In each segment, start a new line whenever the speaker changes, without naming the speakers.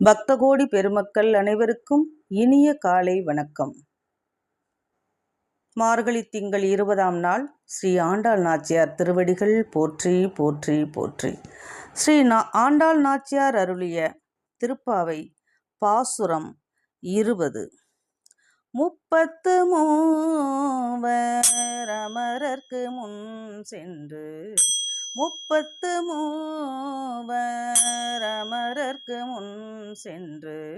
பக்தகோடி பெருமக்கள் அனைவருக்கும் இனிய காலை வணக்கம். மார்கழி திங்கள் இருபதாம் நாள் ஸ்ரீ ஆண்டாள் நாச்சியார் திருவடிகள் போற்றி போற்றி போற்றி. ஸ்ரீ நா ஆண்டாள் நாச்சியார் அருளிய திருப்பாவை பாசுரம் இருபது. முப்பத்து மூவர் அமரர்க்கு முன் சென்று முப்பத்து மூவர் அமரர்க்கு முன் சென்று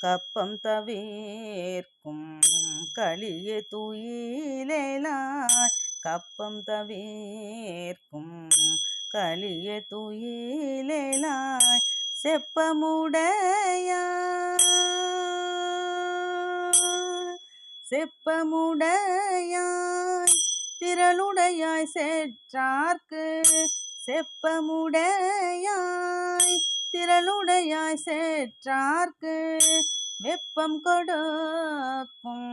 கப்பம் தவிர்க்கும் களிய துயிலாய் கப்பம் தவிர்க்கும் களிய துயிலாய் செப்பமுடைய செப்பமுடையாய் திரளுடையாய் செற்றார்க்கு செப்பமுடையாய் திரளுடையாய் செற்றார்க்கு வெப்பம் கொடுக்கும்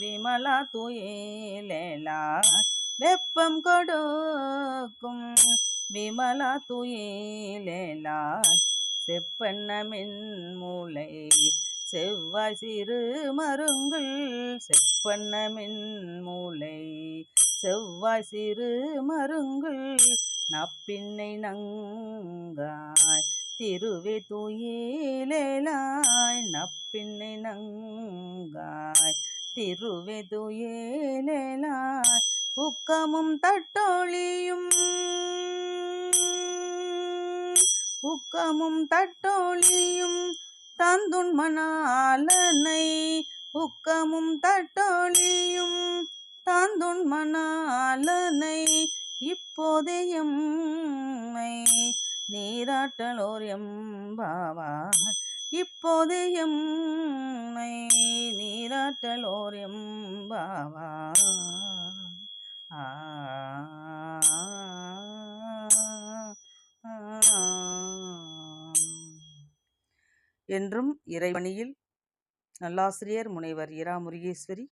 விமலா துயிலா வெப்பம் கொடுக்கும் விமலா துயிலா செப்பண்ணமின் மூளை செவ்வாய் சிறு மருங்குள் செப்பண்ணமின் மூளை செவ்வாய் சிறு மருங்குள் நப்பின்னை நங்காய். திருவே துயிலாய் நப்பின்னை நங்காய். திருவே துயிலாய் உக்கமும் தட்டொழியும். உக்கமும் தட்டொழியும் தந்துண்மணாலனை உக்கமும் தட்டொழியும் தாந்துன் மணாலனை இப்போதையம்மை நீராட்டலோர் எம்பாவா இப்போதையம்மை நீராட்டலோர் எம்பாவா ஆ. என்றும் இறைவனியில் நல்லாசிரியர் முனைவர் இரா முருகேஸ்வரி